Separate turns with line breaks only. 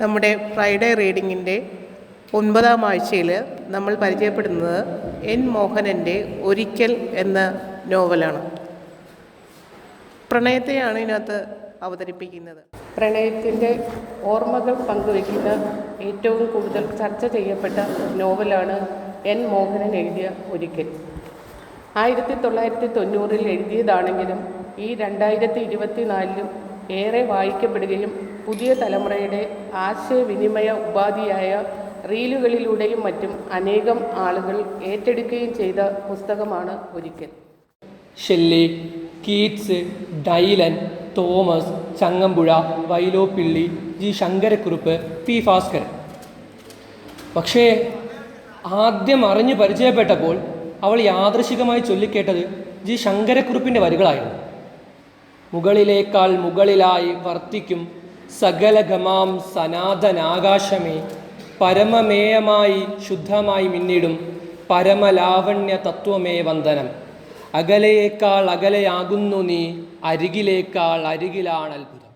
നമ്മുടെ ഫ്രൈഡേ റീഡിങ്ങിന്റെ ഒൻപതാം ആഴ്ചയിൽ നമ്മൾ പരിചയപ്പെടുന്നത് എൻ മോഹനന്റെ ഒരിക്കൽ എന്ന നോവലാണ്. പ്രണയത്തെയാണ് ഇതിനകത്ത് അവതരിപ്പിക്കുന്നത്.
പ്രണയത്തിന്റെ ഓർമ്മകൾ പങ്കുവയ്ക്കുന്ന ഏറ്റവും കൂടുതൽ ചർച്ച ചെയ്യപ്പെട്ട നോവലാണ് എൻ മോഹനൻ എഴുതിയ ഒരിക്കൽ. ആയിരത്തി തൊള്ളായിരത്തി തൊണ്ണൂറിൽ എഴുതിയതാണെങ്കിലും ഈ രണ്ടായിരത്തി ഇരുപത്തി നാലിലും ഏറെ വായിക്കപ്പെടുകയും പുതിയ തലമുറയുടെ ആശയവിനിമയ ഉപാധിയായ റീലുകളിലൂടെയും മറ്റും അനേകം ആളുകൾ ഏറ്റെടുക്കുകയും ചെയ്ത പുസ്തകമാണ് ഒരിക്കൽ.
Shelley Keats Dylan Thomas Changampuzha Vyloppilli G. Sankarakurup P. Bhaskaran. പക്ഷേ ആദ്യം അറിഞ്ഞു പരിചയപ്പെട്ടപ്പോൾ അവൾ യാദൃശികമായി ചൊല്ലിക്കേട്ടത് ജി. ശങ്കരക്കുറുപ്പിന്റെ വരികളായിരുന്നു. മുകളിലേക്കാൾ മുകളിലായി വർത്തിക്കും സകലഗമാം സനാതനാകാശമേ പരമമേയമായി ശുദ്ധമായി മിന്നിടും പരമലാവണ്യ തത്വമേ വന്ദനം. അകലയേക്കാൾ അകലെയാകുന്നു നീ അരികിലേക്കാൾ അരികിലാണ് അത്ഭുതം.